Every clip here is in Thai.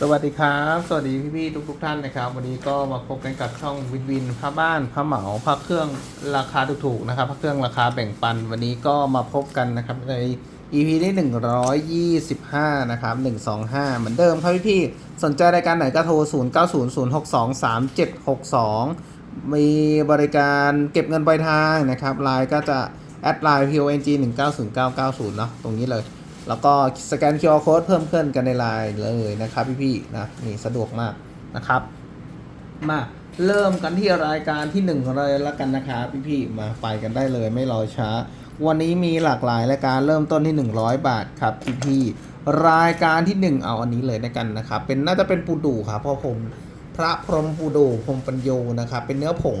สวัสดีครับ สวัสดีพี่ๆทุกๆท่านนะครับ วันนี้ก็มาพบกันกับช่องวินวินผ้าบ้านผ้าเหมาผ้าเครื่องราคาถูกๆนะครับผ้าเครื่องราคาแบ่งปัน วันนี้ก็มาพบกันนะครับใน EP ที่ 125 นะครับ 125 เหมือนเดิมครับพี่ๆสนใจรายการไหนก็โทร 0900623762 มีบริการเก็บเงินปลายทางนะครับไลน์ก็จะแอดไลน์ PONG 190990เนาะตรงนี้เลย แล้วก็สแกน QR code เพิ่มเพื่อนกันในไลน์เลยนะครับพี่ๆนะนี่สะดวกมากนะครับ มาเริ่มกันที่รายการที่หนึ่งเลยแล้วกันนะครับพี่ๆมาไปกันได้เลยไม่รอช้า วันนี้มีหลากหลายรายการเริ่มต้นที่ 100 บาทครับพี่ๆรายการที่ 1 เอาอันนี้เลยนะกันนะครับ เป็นน่าจะเป็นปูดูครับพราะผมพระพรหมปูดูพรหมปัญโยนะครับเป็นเนื้อผง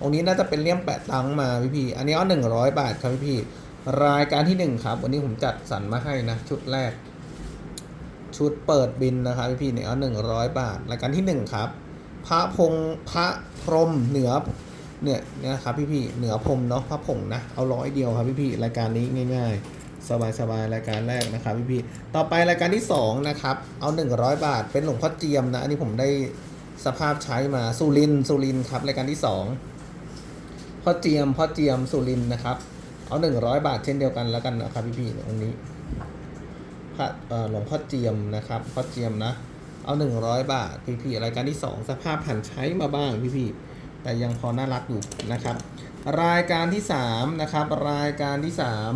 องค์นี้น่าจะเป็นเลี่ยมแปะตังมาพี่ๆอันนี้เอา100 บาทครับพี่ๆ รายการที่ 1 ครับ วันนี้ผมจัดสรรมาให้นะ ชุดแรก ชุดเปิดบินนะครับพี่ๆเนี่ยเอา100บาท รายการที่ 1 ครับ พระพงพระพรหมเหนือเนี่ยนะครับพี่พี่เหนือพรหมเนาะพระผงนะเอาร้อยเดียวครับพี่พี่รายการนี้ง่ายๆ สบายสบายรายการแรกนะครับพี่พี่ต่อไปรายการที่สองนะครับเอา 100 บาท เป็นหลวงพ่อเจียมนะอันนี้ผมได้สภาพใช้มาสุรินสุรินครับรายการที่สองพ่อเจียมพ่อเจียมสุรินนะครับ เอา100บาทเช่นเดียวกันแล้วกันนะครับพี่พี่ตรงนี้พระหลวงพ่อเจียมนะครับพ่อเจียมนะ เอาหนึ่งร้อยบาทพี่พี่รายการที่สองสภาพผ่านใช้มาบ้างพี่พี่แต่ยังพอน่ารักอยู่นะครับ รายการที่สามนะครับ รายการที่สาม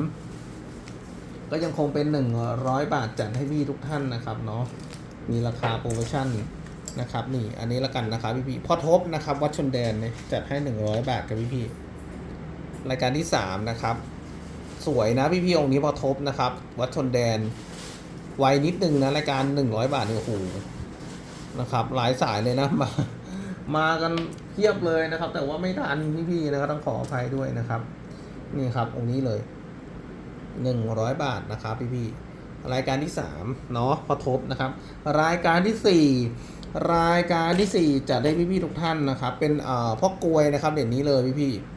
ก็ยังคงเป็นหนึ่งร้อยบาทจัดให้พี่ทุกท่านนะครับเนาะมีราคาโปรโมชั่นนะครับนี่อันนี้ละกันนะครับพี่พี่พอทบนะครับวัดชนแดนเนี่ยจัดให้หนึ่งร้อยบาทกับพี่พี่ รายการที่สามนะครับ สวยนะพี่พี่องค์นี้พอทบนะครับ วัดชนแดน ไวนิดนึงนะรายการ 100 บาทเนี่ยโอ้โหนะครับ หลายสายเลยนะมามากันเทียบเลยนะครับ แต่ว่าไม่ทันพี่ๆนะครับต้องขออภัยด้วยนะครับ นี่ครับองค์นี้เลย 100 บาทนะครับพี่ๆรายการที่3เนาะพอทบนะครับ รายการทีสี่4 รายการทีสี่ 4 จะได้พี่ๆทุกท่านนะครับ เป็นเอ่อพ่อกลวยนะครับเด่นนี้เลยพี่ๆ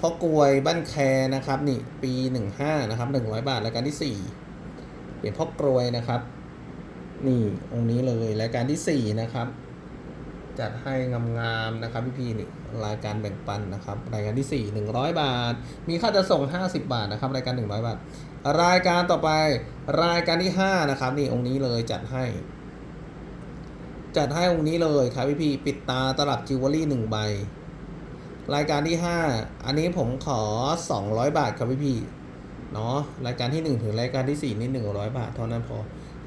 พ่อกลวยบ้านแคนะครับนี่ปี15นะครับ100บาทรายการที่สี่เหรียญพ่อกรวยนะครับ นี่องค์นี้เลยรายการที่สี่นะครับจัดให้งามๆนะครับพี่ๆนี่รายการแบ่งปันนะครับรายการที่สี่หนึ่งร้อยบาท มีค่าจะส่งห้าสิบาทนะครับรายการหนึ่งร้อยบาท รายการต่อไปรายการที่ห้านะครับนี่องค์นี้เลยจัดให้ จัดให้องค์นี้เลยครับพี่ๆปิดตาตลับจิวเวลรี่หนึ่งใบ รายการที่ห้าอันนี้ผมขอสองร้อยบาทครับพี่ๆเนาะรายการที่ 1 ถึงรายการที่ 4 นี่ 100 บาทเท่านั้นพอ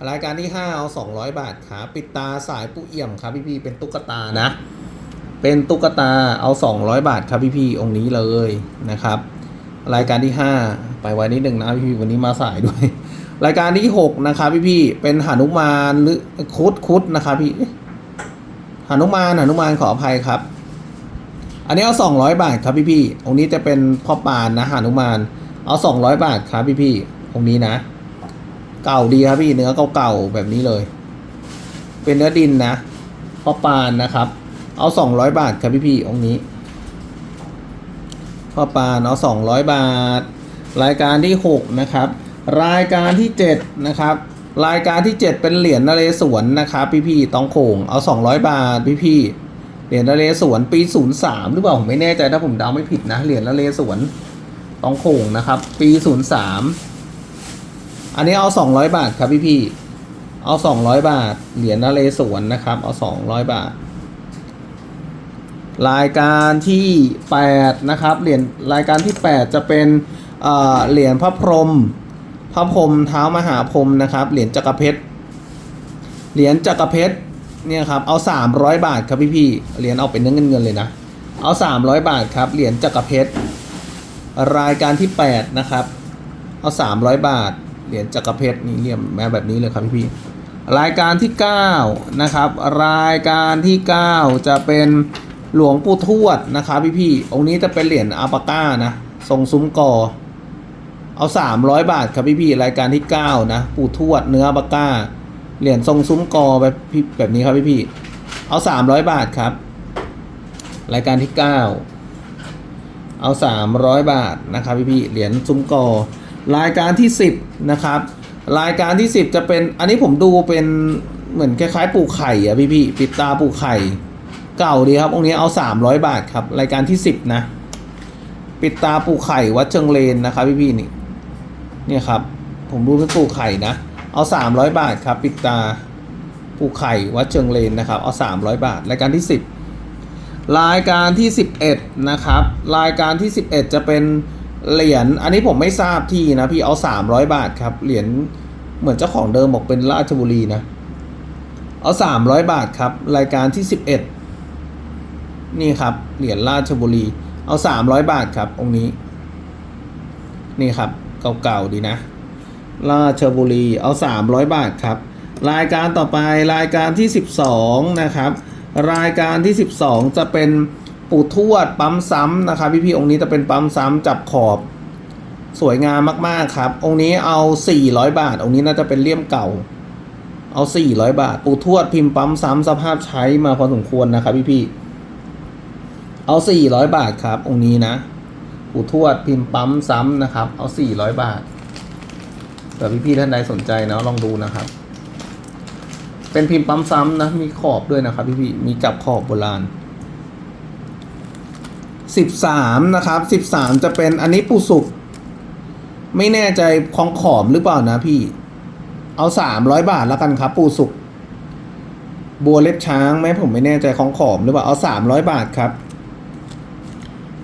รายการที่ 5 เอา 200 บาทครับปิดตาสายผู้เอี่ยมครับพี่ๆเป็นตุ๊กตานะ เป็นตุ๊กตาเอา 200 บาทครับพี่ๆองค์นี้เลยนะครับ รายการที่ 5 ไปไว้นิดหนึ่งนะพี่ๆวันนี้มาสายด้วย รายการที่ 6 นะครับพี่ๆเป็นหนุมานหรือคุดคุดนะครับพี่หนุมานหนุมานขออภัยครับ อันนี้เอา 200 บาทครับพี่ๆองค์นี้จะเป็นพ่อปานนะหานุมาน เอา 200 บาทครับพี่พี่องค์นี้นะ เก่าดีครับพี่เนื้อเก่าๆแบบนี้เลย เป็นเนื้อดินนะพ่อปานนะครับ เอา 200 บาทครับพี่พี่องค์นี้พ่อปานเอา 200 บาท รายการที่ 6 นะครับ รายการที่ 7 นะครับรายการที่ 7 เป็นเหรียญนเรศวรนะครับ พี่พี่ๆตองโขงเอา 200 บาท พี่พี่ๆ เหรียญนเรศวรปี03หรือเปล่าผมไม่แน่ใจถ้าผมเดาไม่ผิดนะเหรียญนเรศวรต้องโขงนะครับ ปี03อันนี้เอา200บาทครับพี่พี่เอา200บาท เหรียญนเรศวรนะครับ เอา200บาท รายการที่8นะครับเหรียญรายการที่8จะเป็นเออเหรียญพระพรหมพระพรหมเท้ามหาพรหมนะครับ เหรียญจักรเพชรเหรียญจักรเพชร เนี่ยครับเอา 300 บาทครับพี่พี่เหรียญเอาเป็นเงินเงินเลยนะ เอา 300 บาทครับเหรียญจักรเพชรรายการที่ 8 นะครับ เอา 300 บาท เหรียญจักรเพชรนี่เรียมแม้แบบนี้เลยครับพี่พี่รายการที่ 9 นะครับ รายการที่ 9 จะเป็นหลวงปู่ทวดนะครับพี่พี่องค์นี้จะเป็นเหรียญอาปาก้านะทรงซุ้มกอเอา 300 บาทครับพี่พี่รายการที่ 9 นะ ปู่ทวดเนื้ออาปาก้า เหรียญทรงซุ้มกอแบบแบบนี้ครับพี่พี่เอา300บาทครับ รายการที่9เอาสามร้อยบาทนะครับพี่พี่เหรียญซุ้มกอ รายการที่สิบนะครับ รายการที่สิบจะเป็นอันนี้ผมดูเป็นเหมือนคล้ายๆปูไข่อะพี่พี่ปิดตาปูไข่ เก่าดีครับองค์นี้เอาสามร้อยบาทครับ รายการที่สิบนะ ปิดตาปูไข่วัดเชิงเลนนะครับพี่พี่นี่เนี่ยครับ ผมดูเป็นปูไข่นะ เอาสามร้อยบาทครับ ปิดตาปูไข่วัดเชิงเลนนะครับ เอาสามร้อยบาท รายการที่สิบรายการที่สิบเอ็ดนะครับ รายการที่สิบเอ็ดจะเป็นเหรียญ อันนี้ผมไม่ทราบที่นะพี่ เอาสามร้อยบาทครับ เหรียญเหมือนเจ้าของเดิมบอกเป็นราชบุรีนะ เอาสามร้อยบาทครับ รายการที่สิบเอ็ดนี่ครับ เหรียญราชบุรี เอาสามร้อยบาทครับ องค์นี้ นี่ครับ เก่าๆดีนะ ราชบุรีเอาสามร้อยบาทครับ รายการต่อไปรายการที่สิบสองนะครับ รายการที่สิบสองจะเป็นปู่ทวดปั๊มซ้ำนะครับพี่ๆองค์นี้จะเป็นปั๊มซ้ำจับขอบ สวยงามมากๆครับ องค์นี้เอาสี่ร้อยบาท องค์นี้น่าจะเป็นเลี่ยมเก่า เอาสี่ร้อยบาท ปู่ทวดพิมพ์ปั๊มซ้ำสภาพใช้มาพอสมควรนะครับพี่ๆเอาสี่ร้อยบาทครับ องค์นี้นะปู่ทวดพิมพ์ปั๊มซ้ำนะครับ เอาสี่ร้อยบาท เผื่พี่ๆท่านใดสนใจนะลองดูนะครับ เป็นพิมพ์ปั๊มซ้ำนะมีขอบด้วยนะครับ พี่ๆมีจับขอบโบราณสิบสามนะครับสิบสามจะเป็นอันนี้ปูสุกไม่แน่ใจของขอมหรือเปล่านะพี่ เอาสามร้อยบาทแล้วกันครับปูสุกบัวเล็บช้างไหมผมไม่แน่ใจของขอมหรือเปล่าเอาสามร้อยบาทครับ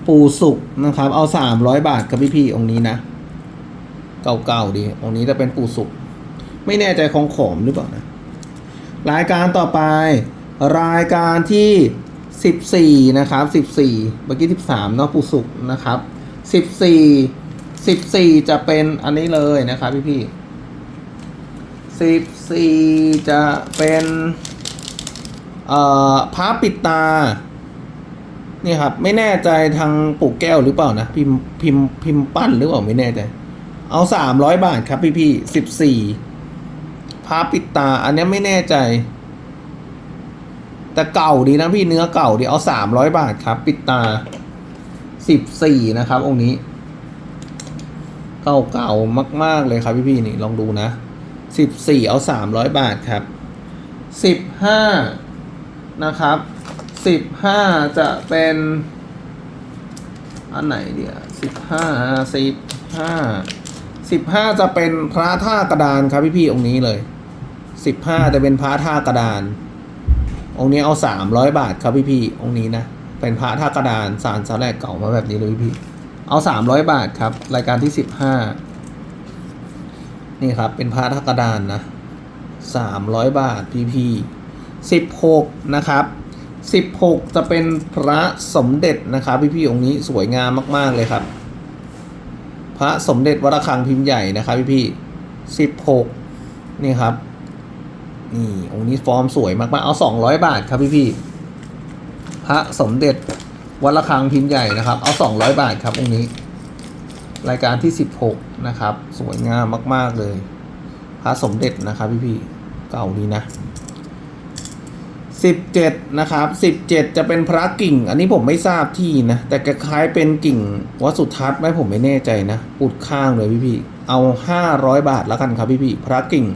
ปูสุกนะครับ เอาสามร้อยบาทครับพี่พี่ๆองค์นี้นะ เก่าๆดีองค์นี้จะเป็นปูสุกไม่แน่ใจของขอมหรือเปล่านะ รายการต่อไป รายการที่สิบสี่นะครับสิบสี่เมื่อกี้สิบสามเนาะปูสุกนะครับสิบสี่สิบสี่จะเป็นอันนี้เลยนะครับพี่พี่สิบสี่จะเป็นเอ่อพระปิดตานี่ครับ ไม่แน่ใจทางปู่แก้วหรือเปล่านะ พิมพ์พิมพ์พิมพ์ปั้นหรือเปล่าไม่แน่ใจ เอาสามร้อยบาทครับพี่พี่สิบสี่พระปิดตา อันนี้ไม่แน่ใจ แต่เก่าดีนะพี่เนื้อเก่าดีเอาสามร้อยบาทครับ ปิดตาสิบสี่นะครับ องค์นี้ เก่าเก่ามาก ๆเลยครับพี่พี่นี่ลองดูนะสิบสี่เอาสามร้อยบาทครับสิบห้านะครับสิบห้าจะเป็นอันไหนเดียวสิบห้าสิบห้า สิบห้าจะเป็นพระท่ากระดานครับพี่พี่องค์นี้เลยสิบห้าจะเป็นพระท่ากระดาน องค์นี้เอาสามร้อยบาทครับพี่พี่องค์นี้นะเป็นพระท่ากระดานสารสาแรกเก่ามาแบบนี้เลยพี่พี่เอาสามร้อยบาทครับ รายการที่สิบห้านี่ครับเป็นพระท่ากระดานนะสามร้อยบาทพี่พี่สิบหกนะครับสิบหกจะเป็นพระสมเด็จนะครับพี่พี่องค์นี้สวยงามมาก ๆเลยครับ พระสมเด็จวัดระฆังพิมพ์ใหญ่นะครับพี่พี่สิบหกนี่ครับ นี่องค์นี้ฟอร์มสวยมากๆเอาสองร้อยบาทครับพี่พี่พระสมเด็จวัดระฆังพิมพ์ใหญ่นะครับ เอาสองร้อยบาทครับองค์นี้ รายการที่สิบหกนะครับ สวยงามมาก ๆเลย พระสมเด็จนะครับพี่พี่เก่าดีนะ สิบเจ็ดนะครับสิบเจ็ดจะเป็นพระกิ่ง อันนี้ผมไม่ทราบที่นะ แต่คล้ายเป็นกิ่งวัดสุทัศน์ไหมผมไม่แน่ใจนะอุดข้างเลยพี่พี่เอาห้าร้อยบาทแล้วกันครับพี่พี่พระกิ่ง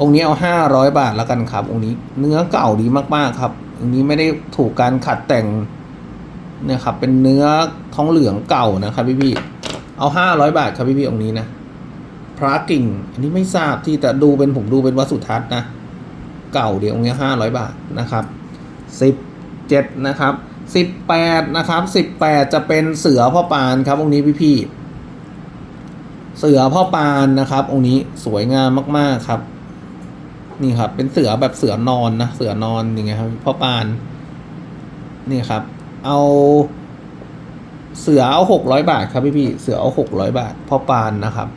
องค์นี้เอาห้าร้อยบาทแล้วกันครับ องค์นี้เนื้อเก่าดีมากๆครับองค์นี้ไม่ได้ถูกการขัดแต่งนี่ยครับเป็นเนื้อท้องเหลืองเก่านะครับพี่พี่เอาห้าร้อยบาทครับพี่พี่องค์นี้นะพระกิ่ง อันนี้ไม่ทราบที่แต่ดูเป็นผมดูเป็นวัดสุทัศน์นะ เก่าเดี๋ยวองค์นี้ห้าร้อยบาทนะครับสิบเจ็ดนะครับสิบแปดนะครับสิบแปดจะเป็นเสือพ่อปานครับองค์นี้พี่พี่เสือพ่อปานนะครับ องค์นี้สวยงามมากๆครับ นี่ครับ เป็นเสือแบบเสือนอนนะเสือนอนอย่างเงี้ยครับพ่อปานนี่ครับ เอาเสือเอาหกร้อยบาทครับพี่พี่เสือเอาหกร้อยบาทพ่อปานนะครับ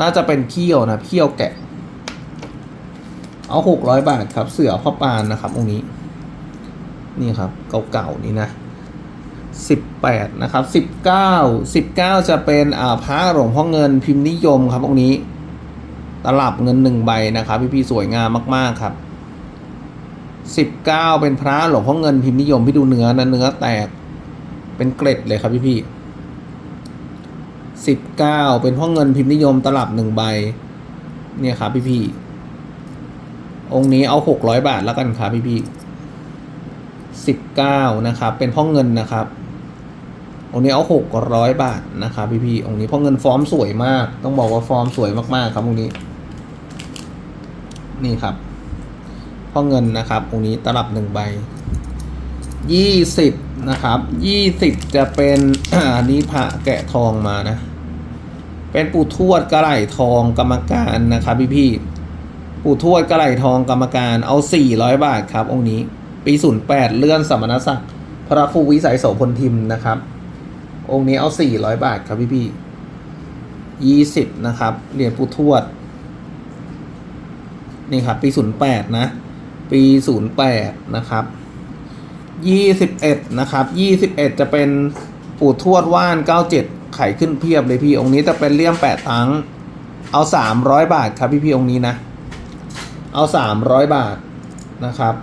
น่าจะเป็นเขี้ยวนะเขี้ยวแกะ เอาหกร้อยบาทครับ เสือพ่อปานนะครับองค์นี้ นี่ครับเก่าๆนี่นะสิบแปดนะครับสิบเก้าสิบเก้าจะเป็นอ่าพระหลวงพ่อเงินพิมพ์นิยมครับองค์นี้ ตลับเงินหนึ่งใบนะครับพี่พี่ๆสวยงามมากๆครับสิบเก้าเป็นพระหลวงพ่อเงินพิมพ์นิยมพี่ดูเนื้อนะเนื้อแตกเป็นเกล็ดเลยครับพี่พี่สิบเก้าเป็นพ่อเงินพิมพ์นิยมตลับหนึ่งใบ เนี่ยครับพี่พี่ องค์นี้เอาหกร้อยบาทแล้วกันครับพี่พี่สิบเก้านะครับ เป็นพ่อเงินนะครับ องค์นี้เอาหกร้อยบาทนะครับพี่พี่องค์นี้พ่อเงินฟอร์มสวยมาก ต้องบอกว่าฟอร์มสวยมากๆครับองค์นี้ นี่ครับ พ่อเงินนะครับ องค์นี้ตลับหนึ่งใบยี่สิบนะครับยี่สิบจะเป็นอันนี้พระแกะทองมานะ เป็นปู่ทวดกระไหลทองกรรมการนะครับพี่พี่ ปู่ทวดกระไหลทองกรรมการเอาสี่ร้อยบาทครับ องค์นี้ ปีศูนย์แปดเลื่อนสมณศักดิ์พระครูวิสัยโสพลทิมนะครับ องค์นี้เอาสี่ร้อยบาทครับพี่พี่ยี่สิบนะครับเหรียญปู่ทวด นี่ครับ ปีศูนย์แปดนะ ปีศูนย์แปดนะครับยี่สิบเอ็ดนะครับยี่สิบเอ็ดจะเป็นปู่ทวดว่านเก้าเจ็ดไข่ขึ้นเพียบเลยพี่องค์นี้จะเป็นเลี่ยมแปดตังเอาสามร้อยบาทครับพี่พี่องค์นี้นะ เอาสามร้อยบาทนะครับ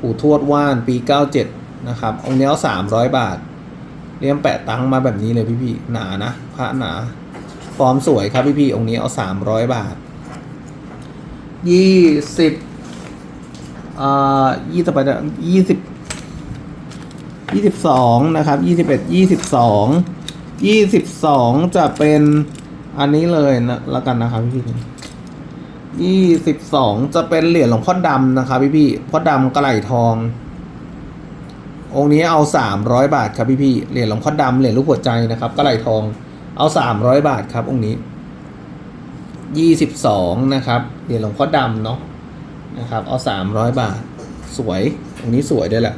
ปู่ทวดว่านปีเก้าเจ็ดนะครับองค์นี้เอาสามร้อยบาทเลี่ยมแปะตังมาแบบนี้เลยพี่พี่หนานะพระหนา ฟอร์มสวยครับพี่พี่องค์นี้เอาสามร้อยบาทยี่สิบอ่ายี่สิบไปยี่สิบยี่สิบสองนะครับยี่สิบเอ็ดยี่สิบสองยี่สิบสองจะเป็นอันนี้เลยนะแล้วกันนะครับพี่พี่ ยี่สิบสองจะเป็นเหรียญหลวงพ่อดำนะครับพี่พี่พ่อดำกระไหลทอง องค์นี้เอาสามร้อยบาทครับพี่พี่เหรียญหลวงพ่อดำเหรียญรูปหัวใจนะครับกระไหลทองเอาสามร้อยบาทครับองค์นี้ยี่สิบสองนะครับเหรียญหลวงพ่อดำเนาะนะครับเอาสามร้อยบาทสวยตรงนี้สวยด้วยแหละ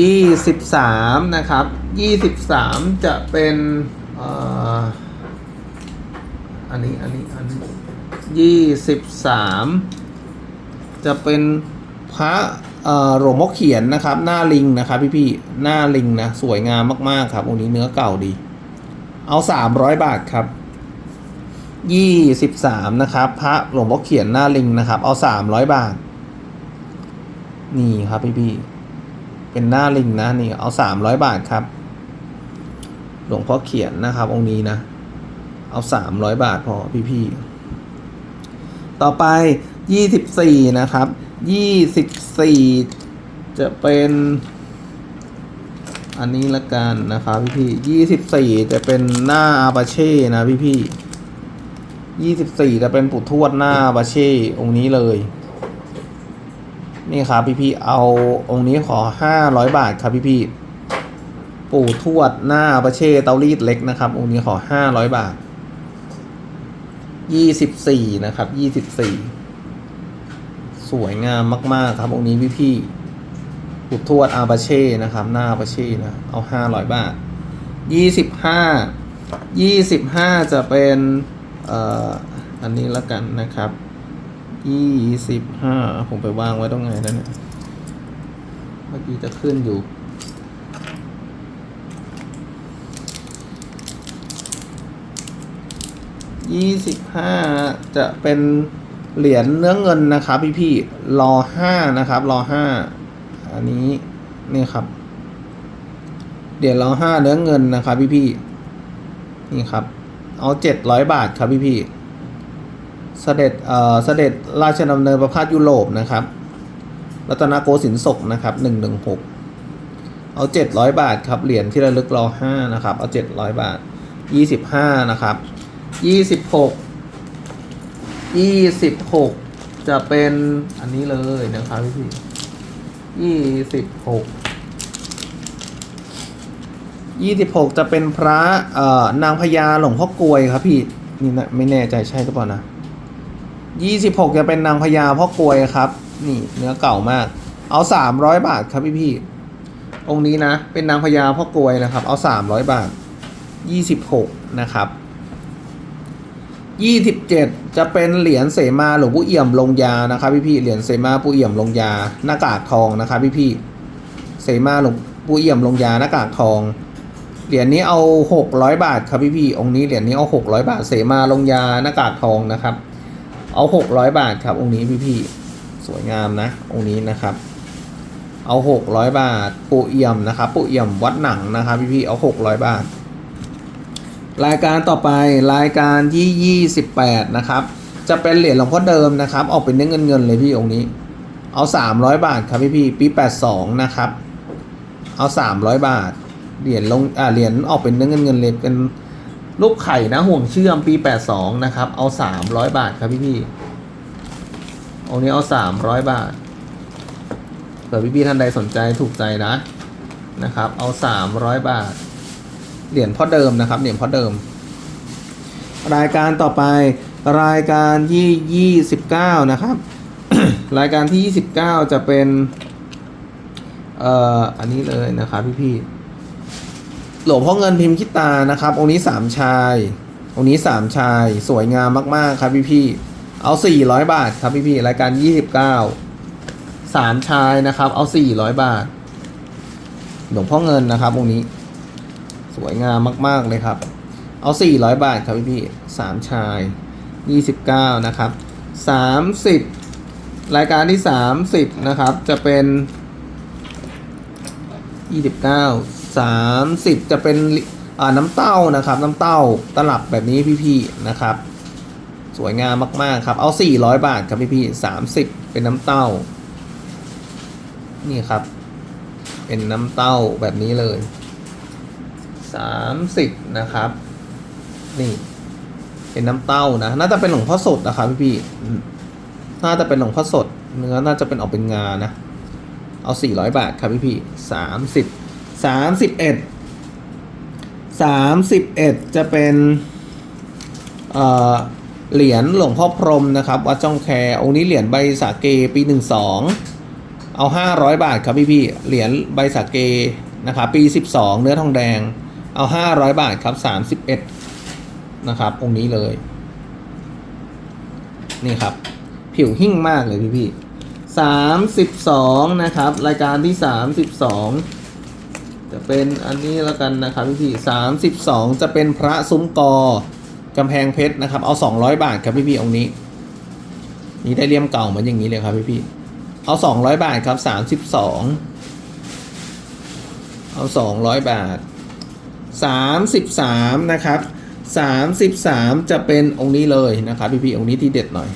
ยี่สิบสามนะครับยี่สิบสามจะเป็นอ่ออันนี้อันนี้อันนี้ ยี่สิบสามจะเป็นพระเอ่อหลวงพ่อเขียนนะครับ หน้าลิงนะครับพี่พี่ๆหน้าลิงนะ สวยงามมาก ๆ ครับองค์นี้เนื้อเก่าดี เอาสามร้อยบาทครับยี่สิบสามนะครับ พระหลวงพ่อเขียนหน้าลิงนะครับ เอาสามร้อยบาท นี่ครับพี่พี่ๆเป็นหน้าลิงนะนี่เอาสามร้อยบาทครับ หลวงพ่อเขียนนะครับองค์นี้นะ เอาสามร้อยบาทพอพี่พี่ๆ ต่อไปยี่สิบสี่นะครับยี่สิบสี่จะเป็น อันนี้ละกันนะครับพี่พี่ยี่สิบสี่จะเป็นหน้าอาปาเช่นะพี่พี่ยี่สิบสี่จะเป็นปูทวดหน้าอาปาเช่องค์นี้เลย นี่ครับพี่พี่เอาองค์นี้ขอห้าร้อยบาทครับพี่พี่ปู่ทวดหน้าอาปาเช่เตารีดเล็กนะครับองค์นี้ขอห้าร้อยบาท ยี่สิบสี่นะครับยี่สิบสี่สวยงามมาก ๆ ครับองค์นี้พี่พี่ๆปุทวดอาบาเช่ นะครับ หน้าอาบาเช่นะ เอาห้าร้อยบาทยี่สิบห้ายี่สิบห้าจะเป็นเอ่ออันนี้ละกันนะครับยี่สิบห้าผมไปวางไว้ตรงไหนแล้วเนี่ย เมื่อกี้จะขึ้นอยู่ ยี่สิบห้าจะเป็นเหรียญเนื้อเงินนะครับพี่พี่รอห้านะครับรอห้าอันนี้นี่ครับเหรียญรอห้าเนื้อเงินนะครับพี่พี่นี่ครับ เอาเจ็ดร้อยบาทครับพี่พี่เสด็จเอ่อเสด็จราชดำเนินประพาสยุโรปนะครับรัตนโกสินทร์ศกนะครับหนึ่งหนึ่งหกเอาเจ็ดร้อยบาทครับเหรียญที่ระลึกรอห้านะครับ เอาเจ็ดร้อยบาทยี่สิบห้านะครับ ยี่สิบหกยี่สิบหกจะเป็นอันนี้เลยนะครับพี่พี่ยี่สิบหกยี่สิบหกจะเป็นพระเอ่อนางพญาหลวงพ่อกลวยครับพี่นี่นะไม่แน่ใจใช่หรือเปล่านะยี่สิบหกจะเป็นนางพญาพ่อกลวยครับ นี่เนื้อเก่ามาก เอาสามร้อยบาทครับพี่พี่องค์นี้นะ เป็นนางพญาพ่อกลวยนะครับ เอาสามร้อยบาทยี่สิบหกนะครับ ยี่สิบเจ็ดจะเป็นเหรียญเสมาหลวงปู่เอี่ยมลงยานะครับพี่พี่เหรียญเสมาปู่เอี่ยมลงยาหน้ากากทองนะครับพี่พี่เสมาหลวงปู่เอี่ยมลงยาหน้ากากทอง เหรียญนี้เอาหกร้อยบาทครับพี่พี่องค์นี้เหรียญนี้เอาหกร้อยบาท เสมาลงยาหน้ากากทองนะครับ เอาหกร้อยบาทครับองค์นี้พี่พี่สวยงามนะองค์นี้นะครับ เอาหกร้อยบาทปู่เอี่ยมนะครับปู่เอี่ยมวัดหนังนะครับพี่พี่เอาหกร้อยบาท รายการต่อไปรายการที่ 28 นะครับ จะเป็นเหรียญหลวงพ่อเดิมนะครับ ออกเป็นเนื้อเงินเงินเลยพี่องค์นี้ เอาสามร้อยบาทครับพี่พี่ปีแปดสองนะครับ เอาสามร้อยบาท เหรียญลงอ่าเหรียญออกเป็นเนื้อเงินเงินเลยเป็นรูปไข่นะห่วงเชื่อมปีแปดสองนะครับ เอาสามร้อยบาทครับพี่พี่องค์นี้เอาสามร้อยบาทเผื่อพี่พี่ท่านใดสนใจถูกใจนะนะครับ เอาสามร้อยบาท เหรียญพ่อเดิมนะครับเหรียญพ่อเดิม รายการต่อไปรายการที่ยี่สิบเก้านะครับ รายการที่ยี่สิบเก้าจะเป็นเอ่ออันนี้เลยนะครับพี่พี่หลวงพ่อเงินพิมพ์คิตานะครับองค์นี้สามชายองค์นี้สามชาย สวยงามมาก ๆ ครับพี่พี่เอาสี่ร้อยบาทครับพี่พี่รายการยี่สิบเก้าสามชายนะครับ เอาสี่ร้อยบาท หลวงพ่อเงินนะครับองค์นี้ สวยงามมาก ๆ เลยครับ เอาสี่ร้อยบาทครับพี่พี่สามชายยี่สิบเก้านะครับสามสิบรายการที่สามสิบนะครับ จะเป็นยี่สิบเก้าสามสิบจะเป็นอ่าน้ำเต้านะครับ น้ำเต้าตลับแบบนี้พี่ๆนะครับ สวยงามมาก ๆ ครับ เอาสี่ร้อยบาทครับพี่ๆสามสิบเป็นน้ำเต้า นี่ครับ เป็นน้ำเต้าแบบนี้เลย สามสิบนะครับ นี่เป็นน้ำเต้านะ น่าจะเป็นหลวงพ่อสดนะครับพี่ๆอืมน่าจะเป็นหลวงพ่อสด เนื้อน่าจะเป็นออกเป็นงานะ เอาสี่ร้อยบาทครับพี่พี่สามสิบสามสิบเอ็ดสามสิบเอ็ดจะเป็นเอ่อเหรียญหลวงพ่อพรมนะครับวัดจ้องแคองค์นี้เหรียญใบสาเกปีหนึ่งสองเอาห้าร้อยบาทครับพี่พี่เหรียญใบสาเกนะครับปีสิบสองเนื้อทองแดง เอาห้าร้อยบาทครับสามสิบเอ็ดนะครับ องค์นี้เลย นี่ครับ ผิวหิ่งมากเลยพี่พี่สามสิบสองนะครับ รายการที่สามสิบสองจะเป็นอันนี้แล้วกันนะครับพี่พี่สามสิบสองจะเป็นพระซุ้มกอกำแพงเพชรนะครับ เอาสองร้อยบาทครับพี่พี่องค์นี้ นี่ได้เลี่ยมเก่าเหมือนอย่างนี้เลยครับพี่พี่เอาสองร้อยบาทครับสามสิบสองเอาสองร้อยบาท สามสิบสามนะครับสามสิบสามจะเป็นองค์นี้เลยนะครับพี่พี่องค์นี้ที่เด็ดหน่อย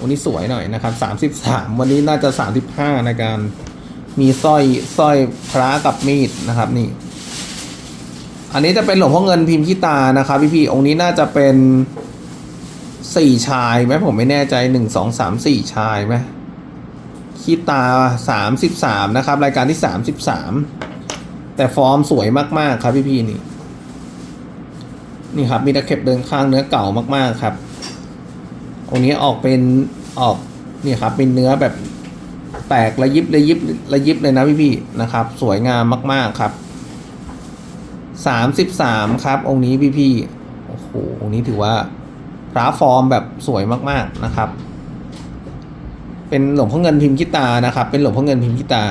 วันนี้สวยหน่อยนะครับสามสิบสามวันนี้น่าจะสามสิบห้าในการมีสร้อยสร้อยพระกับมีดนะครับนี่ อันนี้จะเป็นหลวงพ่อเงินพิมพ์ขี้ตานะครับพี่พี่ๆองค์นี้น่าจะเป็นสี่ชายไหมผมไม่แน่ใจหนึ่งสองสามสี่ชายไหมขี้ตาสามสิบสามนะครับ รายการที่สามสิบสาม แต่ฟอร์มสวยมากๆครับพี่พี่นี่ นี่ครับมีตะเข็บเดินข้างเนื้อเก่ามากๆครับองนี้ออกเป็นออกนี่ครับเป็นเนื้อแบบแตกระยิบระยิบระยิบเลยนะพี่พี่นะครับ สวยงามมาก ๆครับสามสิบสามครับ องค์นี้พี่พี่โอ้โหองค์นี้ถือว่าพระฟอร์มแบบสวยมากๆนะครับ เป็นหลวงพ่อเงินพิมพ์กิตานะครับ เป็นหลวงพ่อเงินพิมพ์กิตา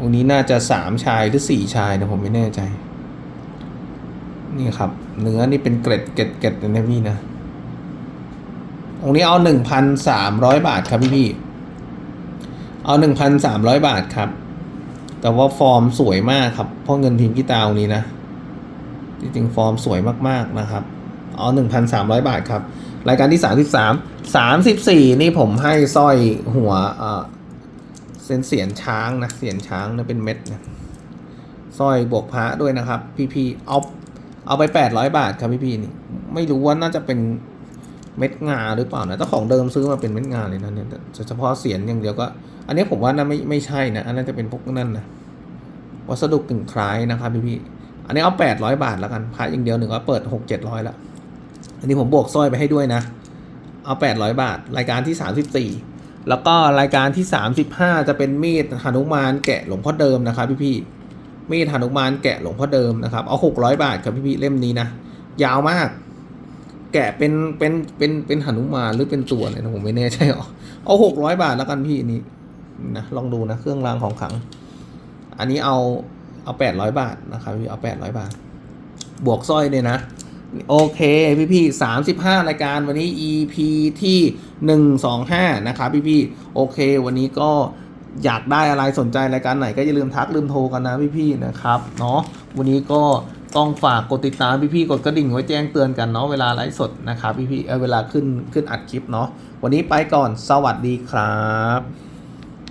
องค์นี้น่าจะสามชายหรือสี่ชายนะผมไม่แน่ใจ นี่ครับ เนื้อนี่เป็นเกล็ดเกล็ดเกล็ดนะพี่นะ องค์นี้เอาหนึ่งพันสามร้อยบาทครับพี่พี่ เอาหนึ่งพันสามร้อยบาทครับ แต่ว่าฟอร์มสวยมากครับ เพราะเงินพิมพ์กีตาร์องค์นี้นะ จริงๆฟอร์มสวยมากๆนะครับ เอาหนึ่งพันสามร้อยบาทครับ รายการที่สามสิบสามสามสิบสี่นี่ผมให้สร้อยหัวเอ่อ เส้นเสียนช้างนะเสียนช้างนะเป็นเม็ดนะสร้อยบวกพระด้วยนะครับ พี่ๆเอาเอาไปแปดร้อยบาทครับพี่ๆนี่ไม่รู้ว่าน่าจะเป็นเม็ดงาหรือเปล่านะแต่ของเดิมซื้อมาเป็นเม็ดงาเลยนะเนี่ยเฉพาะเสียนอย่างเดียวก็ อันนี้ผมว่าน่าไม่ไม่ใช่นะอันนั้นจะเป็นพวกนั่นนะวัสดุกึ่งคล้ายนะครับพี่พี่ๆอันนี้เอาแปดร้อยบาทแล้วกันพระอย่างเดียวหนึ่งก็เปิดหกเจ็ดร้อยละอันนี้ผมบวกสร้อยไปให้ด้วยนะ เอาแปดร้อยบาท รายการที่สามสิบสี่ แล้วก็รายการที่สามสิบห้าจะเป็นมีดหนุมานแกะหลวงพ่อเดิมนะครับพี่พี่มีดหนุมานแกะหลวงพ่อเดิมนะครับเอาหกร้อยบาทครับพี่พี่เล่มนี้นะยาวมาก แกะเป็นเป็นเป็นเป็นหนุมานหรือเป็นตัวเลยนะผมไม่แน่ใจหรอเอาหกร้อยบาทแล้วกันพี่นี่นะลองดูนะเครื่องรางของขลัง อันนี้เอาเอาแปดร้อยบาทนะครับพี่เอาแปดร้อยบาท บวกสร้อยเลยนะ โอเคพี่พี่สามสิบห้ารายการวันนี้ EP ที่หนึ่งสองห้านะครับพี่พี่โอเค วันนี้ก็อยากได้อะไรสนใจรายการไหนก็อย่าลืมทักลืมโทรกันนะพี่พี่นะครับเนาะวันนี้ก็ต้องฝากกดติดตามพี่ๆกดกระดิ่งไว้แจ้งเตือนกันเนาะเวลาไลฟ์สดนะครับพี่ๆเออเวลาขึ้นขึ้นอัดคลิปเนาะวันนี้ไปก่อนสวัสดีครับ